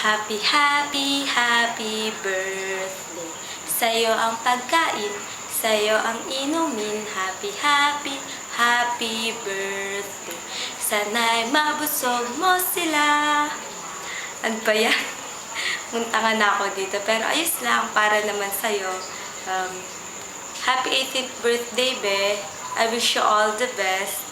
Happy, happy, happy birthday. Sa'yo ang pagkain, sa'yo ang inumin. Happy, happy, happy birthday. Sana'y mabusog mo sila. Ano ba yan? Muntangan na ako dito. Pero ayos lang, para naman sa'yo. Um, happy 18th birthday, be. I wish you all the best.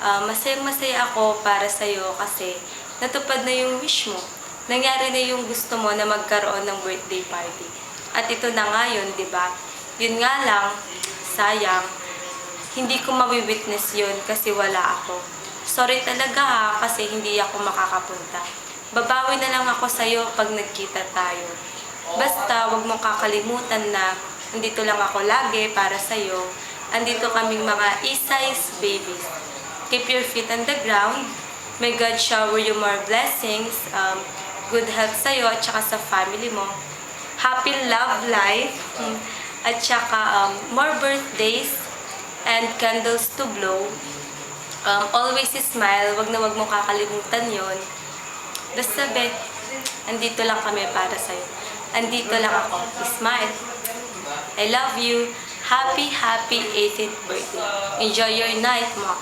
Uh, masayang-masaya ako para sa'yo kasi natupad na yung wish mo. Nangyari na yung gusto mo na magkaroon ng birthday party. At ito na nga yun, di ba? Yun nga lang, sayang, hindi ko mawi-witness yun kasi wala ako. Sorry talaga ha, kasi hindi ako makakapunta. Babawi na lang ako sa'yo pag nagkita tayo. Basta, wag mong kakalimutan na nandito lang ako lagi para sa'yo. Andito kaming mga e-size babies. Keep your feet on the ground. May God shower you more blessings, um, good health sa'yo at saka sa family mo. Happy love life, at saka um, more birthdays and candles to blow. Um, always smile, wag na wag mo kakalimutan yon. Basta be, andito lang kami para sa'yo. Andito lang ako. Smile. I love you. Happy, happy 18th birthday. Enjoy your night, Mom.